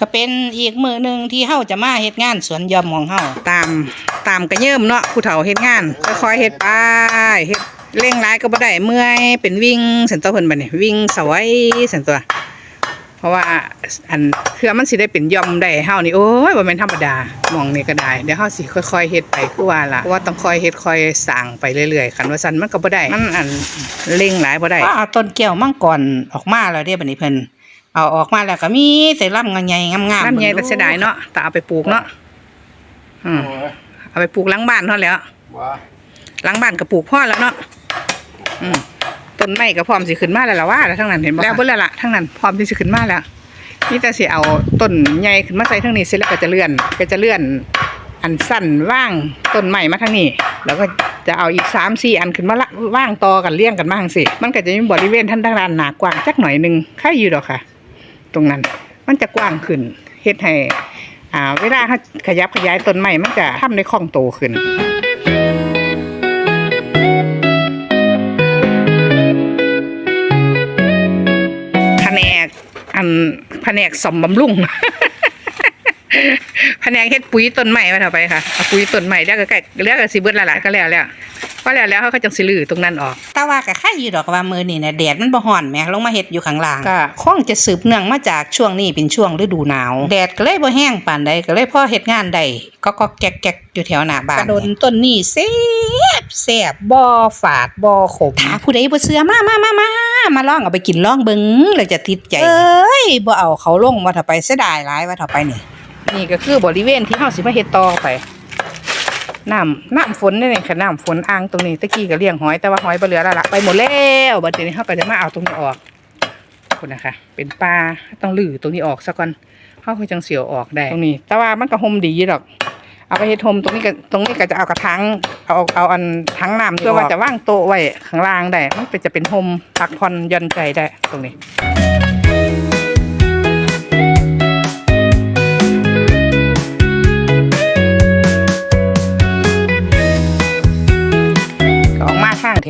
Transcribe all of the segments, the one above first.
ก็เป็นอีกมือหนึ่งที่เฮาจะมาเฮ็ดงานสวนหยอมของเฮาตามตามกระเยิ่มเนาะผู้เฒ่าเฮ็ดงานค่อยๆเฮ็ดไปเฮ็ดเร่งร้ายก็บ่ได้เมื่อยเป็นวิ่งสันตัวเพิ่นบัดนี้วิ่งสวยสันตัว เพราะว่าอันเพื่อมันสิได้เป็นย่อมได้เฮานี่โอ้ยบ่แม่นธรรมดาหมองนี่ก็ได้เดี๋ยวเฮาสิค่อยๆเฮ็ดไปคือว่าล่ะเพราะว่าต้องค่อยเฮ็ดค่อยสร้างไปเรื่อยๆคันว่าซั่นมันก็บ่ได้มันอันเร่งหลายบ่ได้ว่าเอาต้นแก้วมังกรออกมาแล้วเด้บัดนี้เพิ่น เอาออกมาแล้วก็มีแต่ลำใหญ่ๆงามๆน้ำใหญ่แต่เสียดายเนาะแต่เอาไปปลูกเนาะอืมโอ้ยเอาไปปลูกหลังบ้านเท่านั้นแหล้วว่าหลังบ้านก็ปลูกพ่อแล้วเนาะอืมต้นไม้ก็พร้อมสิขึ้นมาแล้วล่ะว่าแล้วทั้งนั้นเห็นบ่แล้วเบิ่แล้วล่ะทั้งนั้นพร้อมที่สิขึ้นมาแล้วนี่แต่สิเอาต้นใหญ่ขึ้นมาใส่ทั้งนี้เสร็จแล้วก็จะเลื่อนก็จะเลื่อน อันสั้นว่างต้นใหม่มาทางนี้ แล้วก็จะเอาอีกสามสี่อันขึ้นมาละว่างต่อกันเลี้ยงกันมาจังสิมันก็จะมีบริเวณท่านด้านด้านหนากว้างจักหน่อยหนึงค่าอยู่ดอกค่ะ ตรงนั้น มันจะกว้างขึ้นเฮ็ดให้อ่าเวลาเขาขยับขยายต้นใหม่มันจะทำได้คล่องโตขึ้นแผนกอันแผนกสมบำรุงแผนกเฮ็ดปุ๋ยต้นใหม่มาเถอะไปค่ะปุ๋ยต้นใหม่แล้วก็ใกล้แล้วก็สิเบิดละล่ะก็แล้วแล้ว พอแล้วแล้วเขาก็จังสิลื้อตรงนั้นออก แต่ว่าก็ค่าอยู่ดอกว่ามื้อนี้น่ะแดดมันบ่ฮ้อนแหมลงมาเฮ็ดอยู่ข้างล่างก็คงจะสืบเนื่องมาจากช่วงนี้เป็นช่วงฤดูหนาว แดดก็เลยบ่แห้งปานใดก็เลยพอเฮ็ดงานได้ก็ก็แก๊กๆอยู่แถวหน้าบ้านกระโดนต้นนี้แซ่บแซ่บบ่ฝาดบ่ขมถ้าผู้ใดบ่เชื่อมามามามามาลองเอาไปกินลองเบิ่งแล้วจะติดใจเอ้ยบ่เอาเขาลงว่าถ้าไปเสียดายหลายว่าถ้าไปนี่นี่ก็คือบริเวณที่เฮาสิมาเฮ็ดต่อไป น้ำน้ำฝนนี่นี่ค่ะน้ำฝนอ่างตรงนี้ตะกี้ก็เลี้ยงหอยแต่ว่าหอยบ่เหลือแล้วละไปหมดแล้วบัดนี้เฮาก็จะมาเอาตรงนี้ออกคุณนะคะ เป็นปลาต้องลื้อตรงนี้ออกซะก่อนเฮาค่อยจังเสียวออกได้ตรงนี้ แต่ว่ามันก็ห่มดีดอกเอาไปเฮ็ดห่มตรงนี้ก็ตรงนี้ก็จะเอากระถางเอาเอาอันถังน้ำเพื่อว่าจะว่างโต๊ะไว้ข้างล่างได้มันจะเป็นห่มพักผ่อนย่อนใจได้ตรงนี้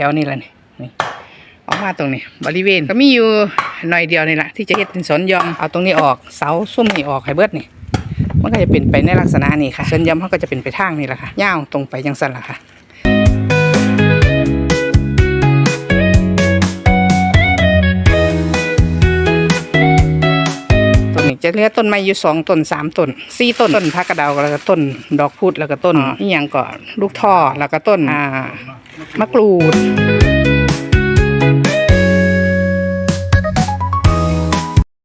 ถวนี่แหละนี่นี่ออกมาตรงนี้บริเวณก็มีอยู่หน่อยเดียวนี่แหละที่จะเฮ็ดเป็นสวนหยอมเอาตรงนี้ออกเสาซุ้มนี่ออกให้เบิดนี่มันก็จะเป็นไปในลักษณะนี้ค่ะสวนหยอมเขาก็จะเป็นไปทางนี่แหละค่ะย่าวตรงไปจังสันล่ะค่ะตรงนี้จะเหลือต้นไม้อยู่สองต้นสามต้นสี่ต้นต้นพักกระเดาวแล้วก็ต้นดอกพุดแล้วก็ต้นนี่ยังก็ลูกท่อแล้วก็ต้นอ่า มะกรูด